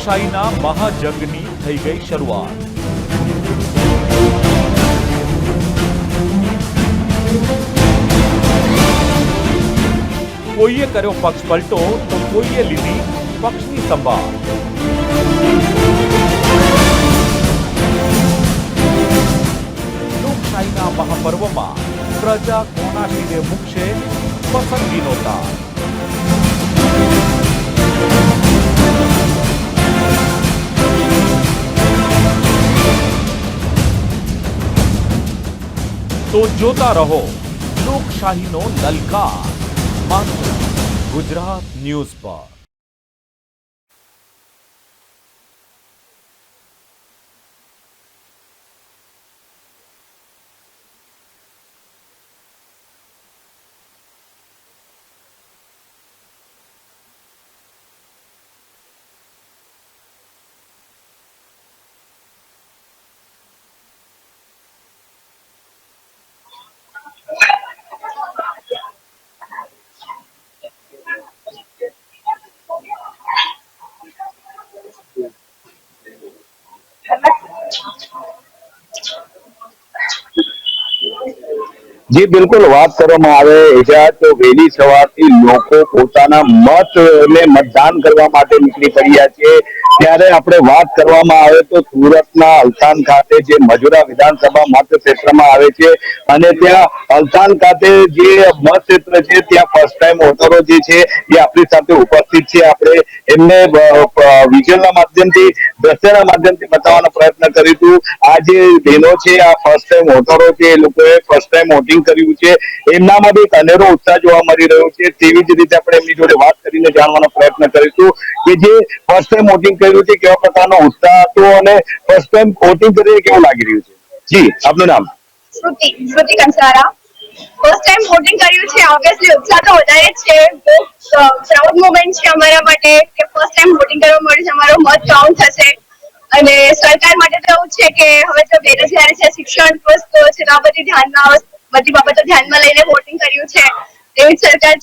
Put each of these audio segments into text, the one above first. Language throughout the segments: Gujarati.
લોકશાહીના મહાજંગની થઈ ગઈ શરૂઆત. કોઈએ કર્યો પક્ષ પલટો, તો કોઈએ લીધી પક્ષની સંભાળ. લોકશાહીના મહાપર્વમાં પ્રજા કોના શીરે મૂકશે પસંદગીનો તાર? તો જોતા રહો. લોકશાહીનો લલકાર. માત્ર ગુજરાત ન્યૂઝ પર. જી, બિલકુલ વાત કરવામાં આવે. એજા તો વહેલી સવારથી લોકો પોતાના મત ને મતદાન કરવા માટે નીકળી પડ્યા છે. ત્યારે આપણે વાત કરવામાં આવે તો સુરતના અલથાણ ખાતે જે મજુરા વિધાનસભા મતક્ષેત્રમાં આવે છે અને ત્યાં અલથાણ ખાતે જે મતક્ષેત્ર છે, ત્યાં ફર્સ્ટ ટાઈમ વોટરો જે છે, એ આપણી સાથે ઉપસ્થિત છે. આપણે એમને વિઝ્યુઅલના માધ્યમથી દ્રશ્યના માધ્યમથી બતાવવાનો પ્રયત્ન કરીશું. આ જે બહેનો છે, આ ફર્સ્ટ ટાઈમ વોટરો છે, એ લોકોએ ફર્સ્ટ ટાઈમ વોટિંગ કર્યું છે. એમનામાં બી એક અનેરો ઉત્સાહ જોવા મળી રહ્યો છે. તેવી જ રીતે આપણે એમની જોડે વાત કરીને જાણવાનો પ્રયત્ન કરીશું કે જે ફર્સ્ટ ટાઈમ વોટિંગ કર્યું છે કેવા પ્રકારનો ઉત્સાહ હતો અને ફર્સ્ટ ટાઈમ વોટિંગ કરી કેવું લાગી રહ્યું છે? જી, આપનું નામ? Shruti Shruti Kansara. First time voting કર્યું છે ઓબ્વિયસલી ઉત્સાહ તો વધારે છે. પ્રાઉડ મોમેન્ટ છે અમારા માટે કે ફર્સ્ટ ટાઈમ વોટિંગ કરવા મળ્યું અમારો મત કાઉન્ટ થશે. અને સરકાર માટે તો એવું છે કે હવે તો બેરોજગારી છે, શિક્ષણ વસ્તુઓ છે આ બધી ધ્યાનમાં બધી બાબતો ધ્યાનમાં લઈને વોટિંગ કર્યું છે. એવી સરકાર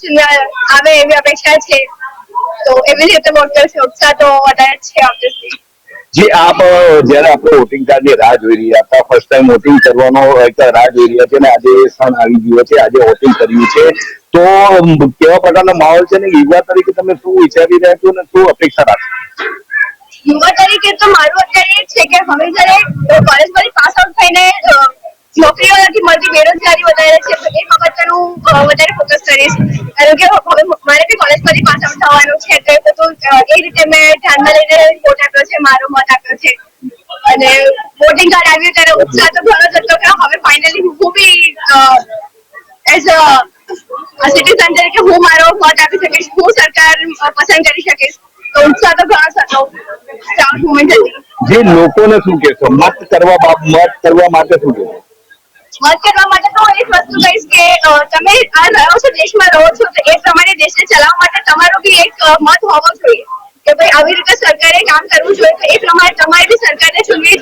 આવે એવી અપેક્ષા છે. તો એવી રીતે વોટર ઉત્સાહ તો વધારે છે ઓબ્વિયસલી જી આપ જયારે આપણે વોટિંગ કાર્ડની રાહ જોઈ રહ્યા હતા ફર્સ્ટ ટાઈમ વોટિંગ કરવાનો રાહ જોઈ રહ્યા છે અને આજે ક્ષણ આવી ગયો છે આજે વોટિંગ કર્યું છે. તો કેવા પ્રકારનો માહોલ છે ને યુવા તરીકે તમે શું વિચારી રહ્યા છો ને શું અપેક્ષા રાખશો? યુવા તરીકે તો મારું અત્યારે એ છે કે હવે જ્યારે કોલેજમાંથી પાસ આઉટ થઈને નોકરીઓ નથી મળતી બેરોજગારી વધારે છે તો એ બાબત હું વધારે ફોકસ કરીશ કાર્ડ આવ્યું ત્યારે ઘણો જ કે હવે ફાઇનલી હું બી એઝ અ સિટીઝન તરીકે હું મારો મત આપી શકીશ હું સરકાર પસંદ કરી શકીશ. તો ઉત્સાહ તો ઘણો જ સ્ટાર્ટ મુમેન્ટ હતી જે લોકોને શું કહેશો? મત કરવા બાબ મત કરવા માટે શું કહેશો? મત કરવા માટે તો એક એ વસ્તુ કહીશ કે તમે આ રહો છો દેશમાં રહો છો તો એ પ્રમાણે દેશને ચલાવવા માટે તમારો બી એક મત હોવો જોઈએ. કે ભાઈ આવી રીતે સરકારે કામ કરવું જોઈએ તો એ પ્રમાણે તમારે બી સરકારને ચૂનવી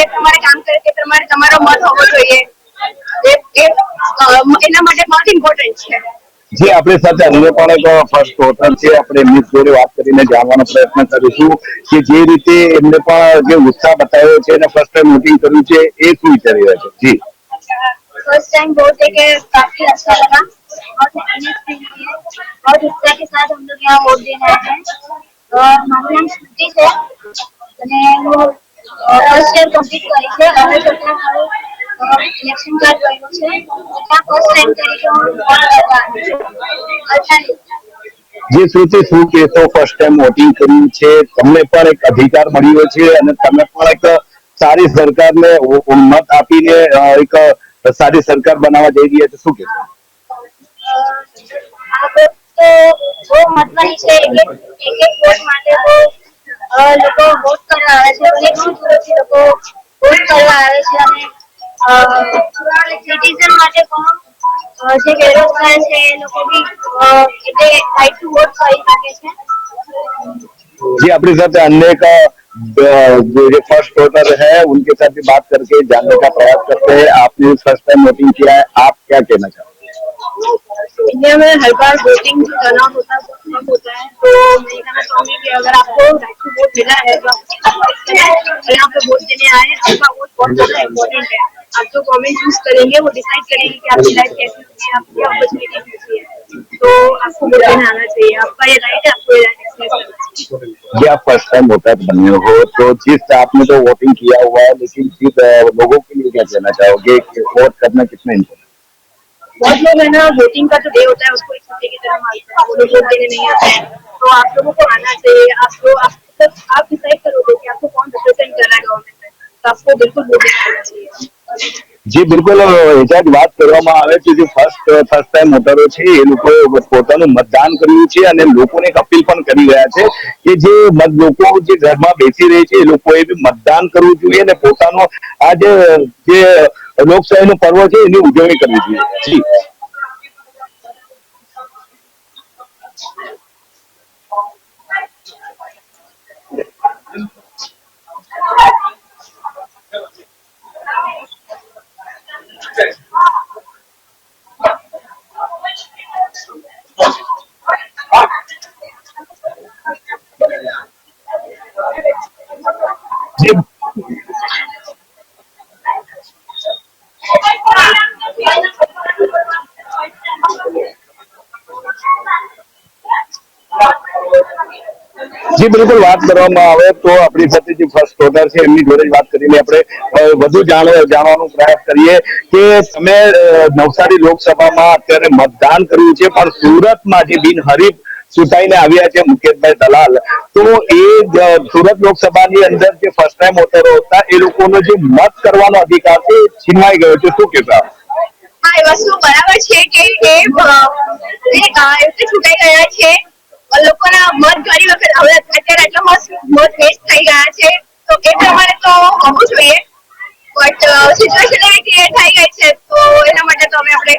જોઈએ સરકાર એ પ્રમાણે કામ કરે તે પ્રમાણે તમારો મત હોવો જોઈએ એ- એ અ, એના માટે મત ઇમ્પોર્ટન્ટ છે જે આપણી સાથે અન્ય પણ એક ફર્સ્ટ વોટર છે આપણે એમની જોડે વાત કરીને જાણવાનો પ્રયત્ન કરીશું કે જે રીતે એમને પણ જે ઉત્સાહ બતાવ્યો છે અને ફર્સ્ટ ટાઈમ વોટિંગ કર્યું છે એ શું વિચારી રહ્યા છે જી फर्स्ट टाइम वोट देके काफी अच्छा लगा बहुत हैप्पीनेस फील हुई है बहुत उत्साह के साथ हम लोग यहाँ वोट देने आए हैं और મારું નામ શ્રુતિ છે અને હું ફર્સ્ટ યર કમ્પ્લીટ કરી છે. હવે છતાં મારું ઇલેક્શન કાર્ડ બન્યું છે. ત્યાં ફર્સ્ટ ટાઈમ તરીકે હું વોટ કરવા આવી છું જે શ્રુતિ શું કહેશો ફર્સ્ટ ટાઈમ વોટિંગ કર્યું છે. તમને પણ એક અધિકાર મળ્યો છે અને તમે પણ એક સારી સરકારને મત આપીને એક સારી સરકાર બનાવવા જઈ રહ્યા છે. શું કહેશો? આ તો બહુ મહત્વની છે એક એક વોટ માટે બહુ લોકો વોટ કરવા આવે છે અનેક દૂર દૂરથી લોકો વોટ કરવા આવે છે અને સિટીઝન માટે પણ અ, જે બેરોજગાર છે એ લોકો બી અ, એટલે રાઈટ ટુ વોટ કરી શકે છે जी अपने साथ अन्य का अ, जो ये फर्स्ट वोटर है उनके साथ भी बात करके जानने का प्रयास करते हैं आपने फर्स्ट टाइम वोटिंग किया है आप क्या कहना चाहोगे इंडिया में हर बार वोटिंग जो टर्न आउट होता है बहुत होता है तो है। आप है। जो है तो आपको आपका ये है आप फ़र्स्ट टाइम वोटर बने हो तो जिस आपने तो वोटिंग किया हुआ है, लेकिन लोगों के लिए क्या कहना चाहोगे वोट करना कितना इम्पोर्टेंट बहुत लोग है ना वोटिंग का जो डे होता है उसको एक छुट्टी की तरह मानते हैं वो लोग वोट देने नहीं आते हैं तो आप लोगों को आना चाहिए आपको आप सब आप डिसाइड करोगे कि आपको कौन रिप्रेजेंट कर रहा है गवर्नमेंट में तो आपको बिल्कुल वोट देना आना चाहिए જી બિલકુલ એજાજ વાત કરવામાં આવે છે જે ફર્સ્ટ ફર્સ્ટ ટાઈમ વોટરો છે એ લોકો પોતાનું મતદાન કર્યું છે અને લોકોને એક અપીલ પણ કરી રહ્યા છે કે જે મત લોકો જે ઘરમાં બેસી રહે છે એ લોકોએ બી મતદાન કરવું જોઈએ અને પોતાનો આ જે જે લોકશાહીનું પર્વ છે એની ઉજવણી કરવી જોઈએ. બિલકુલ વાત કરવામાં આવે તો આપણી સાથે જે ફર્સ્ટ ઓનર છે, એમની જોડે વાત કરીને આપણે વધુ જાણવાનો પ્રયાસ કરીએ કે તમે નવસારી લોકસભામાં અત્યારે મતદાન કર્યું છે, પણ સુરતમાં જે બિનહરીફ ચૂંટાઈને આવ્યા છે મુકેશભાઈ દલાલ, તો એ સુરત લોકસભાની અંદર જે ફર્સ્ટ ટાઈમ વોટરો હતા, એ લોકોનો જે મત કરવાનો અધિકાર છે છીનવાઈ ગયો છે. શું કહેતા હા, એ વસ્તુ બરાબર છે કે એ છૂટાઈ ગયા છે. લોકોના મત ઘણી વખત હવે અત્યારે એટલા મત મત વેસ્ટ થઈ ગયા છે. તો એ પ્રમાણે તો હોવું જોઈએ. બટ સિચ્યુએશન એવી ક્રિએટ થઈ ગઈ છે, તો એના માટે તો અમે આપણે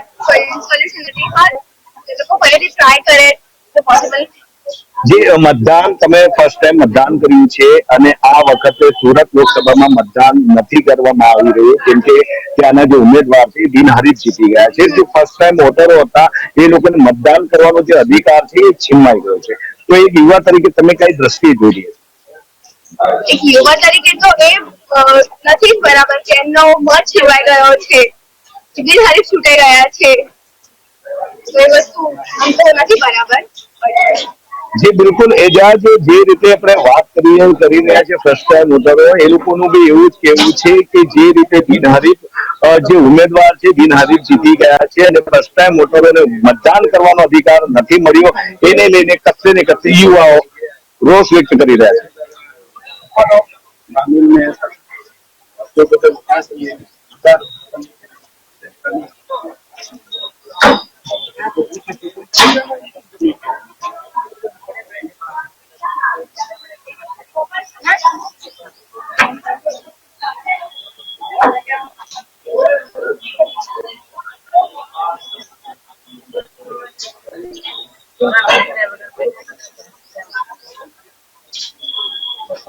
સોલ્યુશન નથી. એ લોકો ફરીથી ટ્રાય કરે, તો પોસિબલ જે મતદાન તમે ફર્સ્ટ ટાઈમ મતદાન કર્યું છે અને આ વખતે સુરત લોકસભામાં મતદાન નથી કરવામાં આવી રહ્યું, કેમ કે ત્યાંના જે ઉમેદવાર છે બિનહરીફ જીતી ગયા છે. જે ફર્સ્ટ ટાઈમ વોટરો હતા, એ લોકોને મતદાન કરવાનો જે અધિકાર છે એ છીનવાઈ ગયો છે. તો એક યુવા તરીકે તમે કઈ દ્રષ્ટિએ જોઈ એક યુવા તરીકે તો એ નથી બરાબર કે એમનો મત છીનવાઈ ગયો છે. બિનહરીફ છૂટાઈ ગયા છે. એ વસ્તુ આમ તો નથી બરાબર જે, બિલકુલ. એજાજ જે રીતે આપણે વાત કરી કરી રહ્યા છે ફર્સ્ટ ટાઈમ એ લોકોનું બી એવું જ કહેવું છે કે જે રીતે બિનહરીફ જે ઉમેદવાર છે બિનહરીફ જીતી ગયા છે અને ફર્સ્ટ ટાઈમ વોટરોને મતદાન કરવાનો અધિકાર નથી મળ્યો. એને લઈને કશે ને કશે યુવાઓ રોષ વ્યક્ત કરી રહ્યા છે.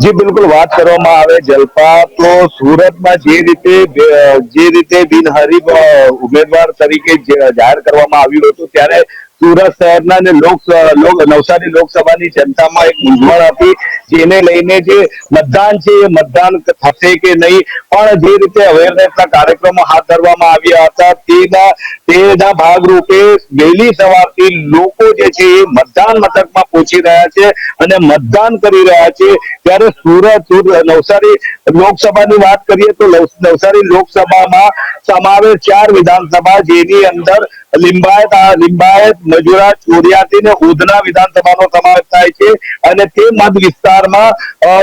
જી, બિલકુલ વાત કરવામાં આવે. જલપા તો સુરતમાં જે રીતે જે રીતે બિનહરીફ ઉમેદવાર તરીકે જાહેર કરવામાં આવ્યું હતું, ત્યારે સુરત શહેરના અને નવસારી લોકસભાની જનતામાં એક મૂંઝવણ હતી જેને લઈને જે મતદાન છે એ મતદાન થશે કે નહીં? પણ જે રીતે અવેરનેસના કાર્યક્રમો હાથ ધરવામાં આવ્યા હતા, તેના તેના ભાગરૂપે વહેલી સવારથી લોકો જે છે એ મતદાન મથકમાં પહોંચી રહ્યા છે અને મતદાન કરી રહ્યા છે. ત્યારે સુરત સુર- નવસારી લોકસભાની વાત કરીએ તો નવસારી લોકસભામાં સમાવેશ ચાર વિધાનસભા જેની અંદર લિંબાયત લિંબાયત મજુરા ચોર્યાસી ને ઉધના વિધાનસભાનો સમાવેશ થાય છે અને તે મત વિસ્તારમાં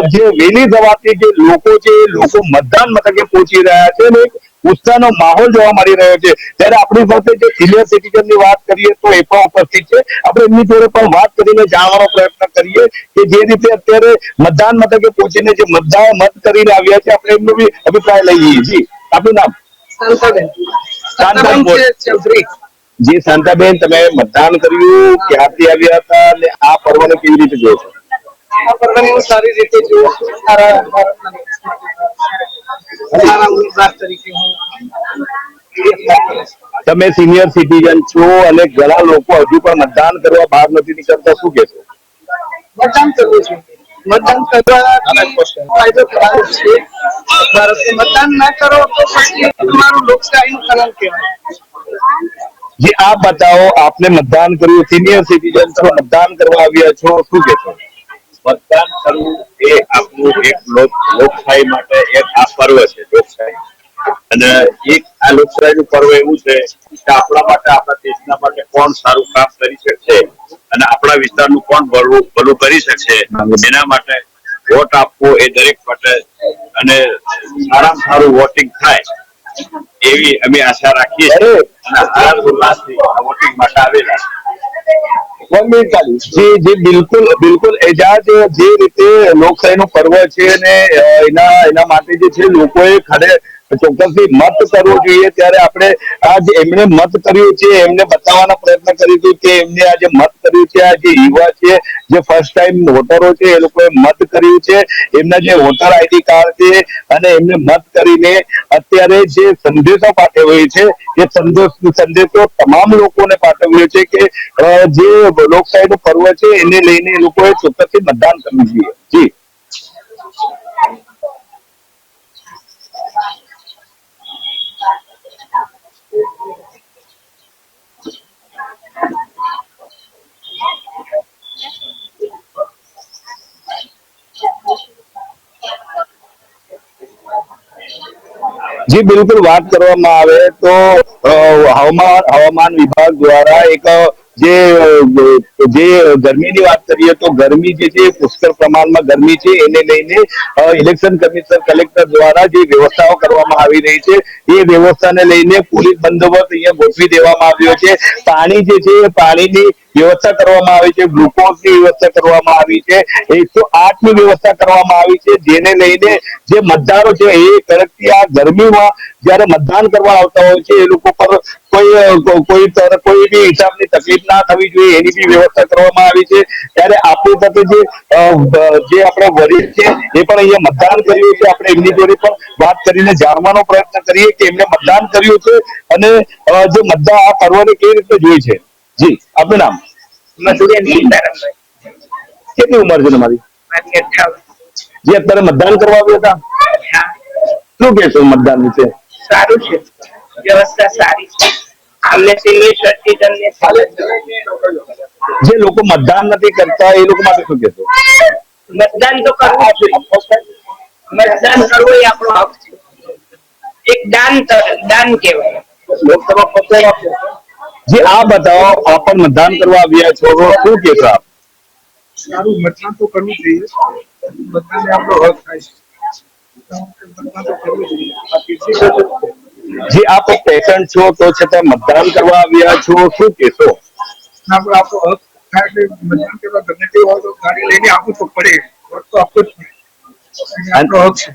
જે વહેલી સવારથી જે લોકો છે લોકો મતદાન મથકે પહોંચી રહ્યા છે અને ઉત્સાહનો માહોલ જોવા મળી રહ્યો છે. ત્યારે આપણી સાથે જે સિનિયર સિટીઝનની વાત કરીએ તો એ પણ ઉપસ્થિત છે. આપણે એમની જોડે પણ વાત કરીને જાણવાનો પ્રયત્ન કરીએ કે જે રીતે અત્યારે મતદાન મથકે પહોંચીને જે મતદાન મત કરીને આવ્યા છે આપણે એમનો બી અભિપ્રાય લઈએ જી આપનું નામ? શાંતાબેન. શાંતાબેન ચૌધરી જી શાંતાબેન તમે મતદાન કર્યું ક્યાંથી આવ્યા હતા અને આ પર્વને કેવી રીતે જોયો છો? આ પર્વને હું સારી રીતે જોઉં છું. સારા ભારતના વિકાસ માટે સારા ઉમેદવાર તરીકે હું તમે સિનિયર સિટીઝન છો અને ઘણા લોકો હજુ પણ મતદાન કરવા બહાર નથી નીકળતા. શું કહેશો? મતદાન કરવું છે. મતદાન કરવા ફાયદો થવાનો છે. ભારતને મતદાન ના કરો તો પછી તમારું લોકશાહીનું કલંક કહેવાય. જે આપ બતાવો આપને મતદાન કર્યું સિનિયર સિટીઝન છો મતદાન કરવા આવ્યા છો, શું કહેશો મતદાન કરવું એ આપણું એક લોકશાહી માટે એક આ પર્વ છે, લોકશાહી. અને એક આ લોકશાહીનું પર્વ એવું છે કે આપણા માટે, આપણા દેશના માટે કોણ સારું કામ કરી શકશે અને આપણા વિસ્તારનું કોણ ભરવું ભલું કરી શકશે, એના માટે વોટ આપવો એ દરેક માટે અને સારામાં સારું વોટિંગ થાય. એવી અમે આશા રાખીએ છીએ. અને હાર ઉલ્લાસથી વોટિંગ માટે આવેલા જી જી બિલકુલ બિલકુલ એજાજ જે રીતે લોકશાહીનું પર્વ છે અને એના એના માટે જે છે લોકોએ ખરે ચોક્કસથી મત કરવો જોઈએ. ત્યારે આપણે આ જે એમણે મત કર્યું છે, એમને બતાવવાનો પ્રયત્ન કરીશું કે એમને આ જે મત કર્યું છે. આ જે યુવા છે, જે ફર્સ્ટ ટાઈમ વોટરો છે, એ લોકોએ મત કર્યું છે. એમના જે વોટર આઈડી કાર્ડ છે અને એમને મત કરીને અત્યારે જે સંદેશો પાઠવ્યો છે, એ સંદેશ, સંદેશો તમામ લોકોને પાઠવ્યો છે કે જે લોકશાહીનું પર્વ છે, એને લઈને એ લોકોએ ચોક્કસથી મતદાન કરવું જોઈએ. જી. જી બિલકુલ વાત કરવામાં આવે તો અ, હવામાન હવામાન વિભાગ દ્વારા એક અ, જે જે ગરમીની વાત કરીએ તો ગરમી જે છે પુષ્કળ પ્રમાણમાં ગરમી છે. એને લઈને ઇલેક્શન કમિશનર કલેક્ટર દ્વારા જે વ્યવસ્થાઓ કરવામાં આવી રહી છે, એ વ્યવસ્થાને લઈને પોલીસ બંદોબસ્ત અહીંયા ગોઠવી દેવામાં આવ્યો છે. પાણી જે છે પાણીની વ્યવસ્થા કરવામાં આવી છે, ગ્લુકોઝની વ્યવસ્થા કરવામાં આવી છે. એકસો આઠની વ્યવસ્થા કરવામાં આવી છે, જેને લઈને જે મતદારો છે એ તરફથી આ ગરમીમાં જયારે મતદાન કરવા આવતા હોય છે, એ લોકો પર કોઈ કોઈ કોઈ બી હિસાબની તકલીફ ના થવી જોઈએ, એની બી વ્યવસ્થા કરવામાં આવી છે. ત્યારે આપણી સાથે જે જે આપણા વરિષ્ઠ છે એ પણ અહીંયા મતદાન કર્યું છે. આપણે એમની જોડે પણ વાત કરીને જાણવાનો પ્રયત્ન કરીએ કે એમને મતદાન કર્યું છે અને જે મતદાન આ પર્વને કેવી રીતે જોઈ છે. જી આપનું નામ? કેટલી ઉંમર છે તમારી? જે અત્યારે મતદાન કરવા આવ્યા હતા? શું કહેશો મતદાન વિશે? સારું છે. વ્યવસ્થા સારી છે. આમને સિનિયર સિટીઝન ને. જે લોકો મતદાન નથી કરતા એ લોકો માટે શું કહેશો મતદાન તો કરવું જ જોઈએ મતદાન કરવું એ આપણો હક છે એક દાન ત- દાન કહેવાય લોકસભા પત્ર જે આ બતાવો આપ પણ મતદાન કરવા આવ્યા છો તો શું કહેશો આપ સારું મતદાન તો કરવું જોઈએ બધાને આપણો હક થાય છે મતદાન તો કરવું જોઈએ આ કીર્તિ છે જે આપ પેશન્ટ છો તો છતાં મતદાન કરવા આવ્યા છો શું કહેશો આપણે આપણો હક થાય એટલે મતદાન કરવા ગમે તે હોય તો ગાડી લઈને આપવું તો પડે વોટ તો આપવો જ પડે અને આપણો હક છે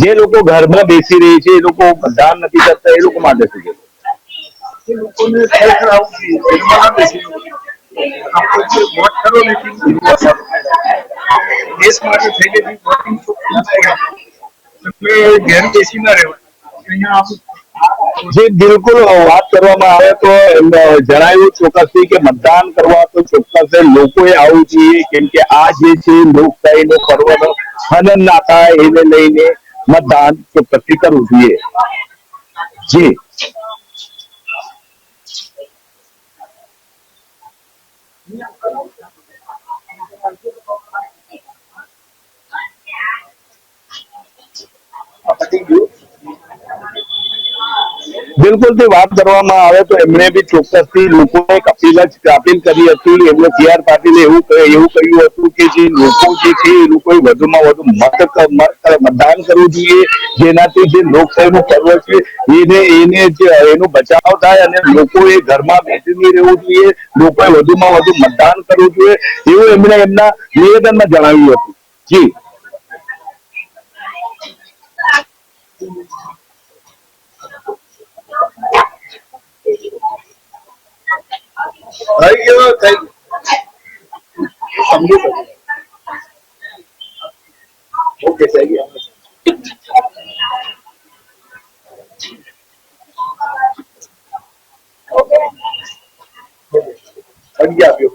જે લોકો ઘરમાં બેસી રહી છે એ લોકો મતદાન નથી કરતા એ લોકો માટે શું કહેશો એ લોકોને ખરેખર આવું જોઈએ ઘરમાં ના બેસી રહેવું. આપણે જે વોટ કરો ને તે દેશ માટે થઈ ગઈ વોટિંગ તો કરવું જ પડે એટલે ઘેર બેસી ના રહેવાય અહીંયા આપણું જે બિલકુલ વાત કરવામાં આવે તો એમ જણાવ્યું ચોક્કસથી કે મતદાન કરવા તો ચોક્કસ લોકોએ આવવું જોઈએ કેમ કે આ જે છે લોકશાહીનો પર્વનો હનન ના થાય એને લઈને મતદાન ચોક્કસથી કરવું જોઈએ જી બિલકુલ તે વાત કરવામાં આવે તો એમણે બી ચોક્કસથી લોકોને એક અપીલ જ અપીલ કરી હતી. એમને સી આર પાટીલે એવું એવું કહ્યું હતું કે જે લોકો જે છે, એ લોકોએ વધુમાં વધુ મત- મતદાન કરવું જોઈએ. જેનાથી જે લોકશાહીનું પર્વ છે, એને એને જે, એનો બચાવ થાય અને લોકોએ ઘરમાં બેસીને રહેવું જોઈએ. લોકોએ વધુમાં વધુ મતદાન કરવું જોઈએ. એવું એમણે એમના નિવેદનમાં જણાવ્યું હતું. જી. ओके सही है बन गया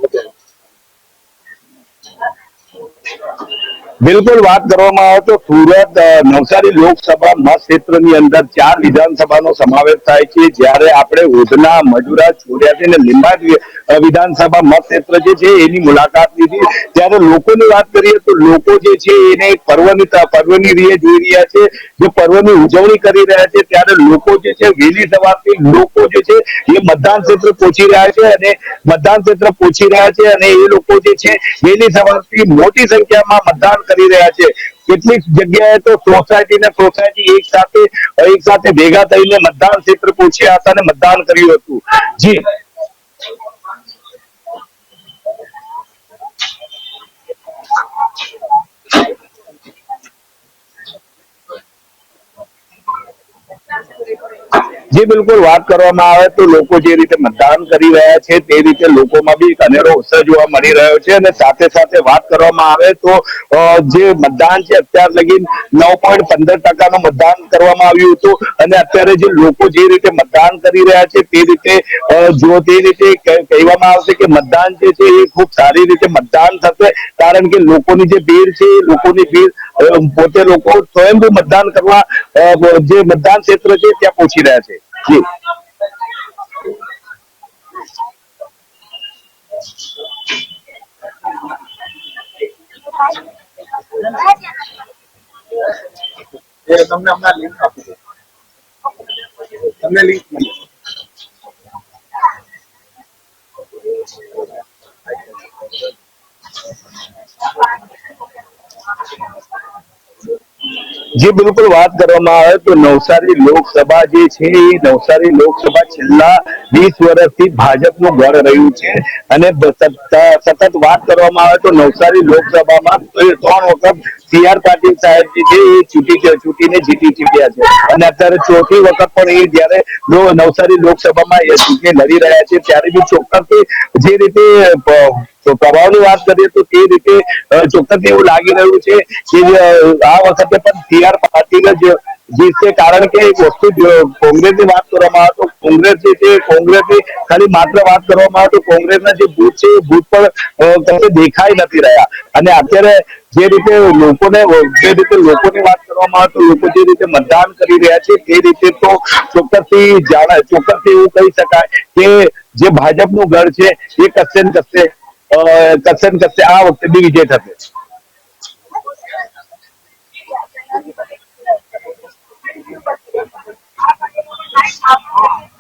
બિલકુલ વાત કરવામાં આવે તો સુરત નવસારી લોકસભા મત ક્ષેત્રની અંદર ચાર વિધાનસભાનો સમાવેશ થાય છે. જ્યારે આપણે ઉધના, મજુરા ચોર્યાસી અને લીંબાદ વિધાનસભા મત ક્ષેત્ર જે છે એની મુલાકાત લીધી. ત્યારે લોકોની વાત કરીએ તો લોકો જે છે એને પર્વની પર્વની રીએ જોઈ રહ્યા છે. જે પર્વની ઉજવણી કરી રહ્યા છે, ત્યારે લોકો જે છે વહેલી સવારથી લોકો જે છે એ મતદાન ક્ષેત્ર પહોંચી રહ્યા છે અને મતદાન ક્ષેત્ર પહોંચી રહ્યા છે અને એ લોકો જે છે વહેલી સવારથી મોટી સંખ્યામાં મતદાન કરી રહ્યા છે. કેટલીક જગ્યાએ તો સોસાયટી ને સોસાયટી એક સાથે એક સાથે ભેગા થઈને મતદાન ક્ષેત્ર પહોંચ્યા હતા અને મતદાન કર્યું હતું. જી. જી બિલકુલ વાત કરવામાં આવે તો લોકો જે રીતે મતદાન કરી રહ્યા છે, તે રીતે લોકોમાં બી અનેરો ઉત્સાહ જોવા મળી રહ્યો છે અને સાથે સાથે વાત કરવામાં આવે તો જે મતદાન છે, અત્યાર લગી નવ પોઈન્ટ પંદર ટકાનું મતદાન કરવામાં આવ્યું હતું અને અત્યારે જે લોકો જે રીતે મતદાન કરી રહ્યા છે, તે રીતે જો તે રીતે કહેવામાં આવશે કે મતદાન જે છે એ ખૂબ સારી રીતે મતદાન થશે, કારણ કે લોકોની જે ભીડ છે લોકોની ભીડ પોતે લોકો સ્વયંભૂ મતદાન કરવા અ, જે મતદાન ક્ષેત્ર છે ત્યાં પહોંચી રહ્યા છે. જી. એ તમને હમણાં લિંક આપી દઉં તમને લિંક મળી જે બિલકુલ વાત કરવામાં આવે તો નવસારી લોકસભા જે છે એ નવસારી લોકસભા છેલ્લા વીસ વર્ષથી ભાજપનું ઘર રહ્યું છે. અને સતત વાત કરવામાં આવે તો નવસારી લોકસભામાં ત્રણ વખત સી પાટીલ સાહેબ જે ચૂંટી ચૂંટીને જીતી ચૂક્યા છે. અને અત્યારે ચોથી વખત પણ એ જયારે નવસારી લોકસભામાં એ ચૂંટણી લડી રહ્યા છે, ત્યારે બી ચોક્કસથી જે રીતે તો પ્રભાવની વાત કરીએ તો તે રીતે ચોક્કસ એવું લાગી રહ્યું છે કે આ વખતે પણ સી આર પાટીલ જ જીતશે કારણ કે એક વસ્તુ કોંગ્રેસની વાત કરવામાં આવે તો કોંગ્રેસ જે છે કોંગ્રેસની ખાલી માત્ર વાત કરવામાં આવે તો કોંગ્રેસના જે ભૂત છે, એ ભૂત પણ તમને દેખાઈ નથી રહ્યા. અને અત્યારે જે રીતે લોકોને જે રીતે લોકોની વાત કરવામાં આવે તો લોકો જે રીતે મતદાન કરી રહ્યા છે, તે રીતે તો ચોક્કસથી જાણાય ચોક્કસથી એવું કહી શકાય કે જે ભાજપનું ગઢ છે, એ કશે ને કશે કશે ને કશે આ વખતે બી વિજય થશે. I'm fall.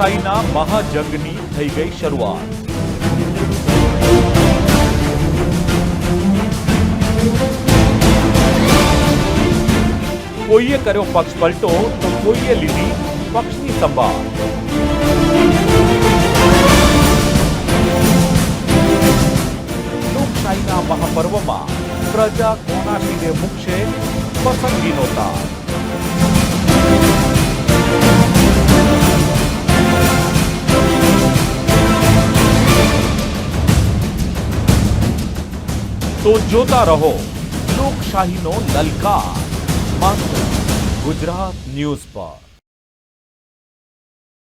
લોકશાહીના મહાજંગની થઈ ગઈ શરૂઆત. કોઈએ કર્યો પક્ષ પલટો, તો કોઈએ લીધી પક્ષની સંભાળ. લોકશાહીના મહાપર્વમાં પ્રજા કોના સીધે મૂકશે પસંદગીનો તાર? તો જોતા રહો લોકશાહીનો લલકાર. માત્ર ગુજરાત ન્યૂઝ પર.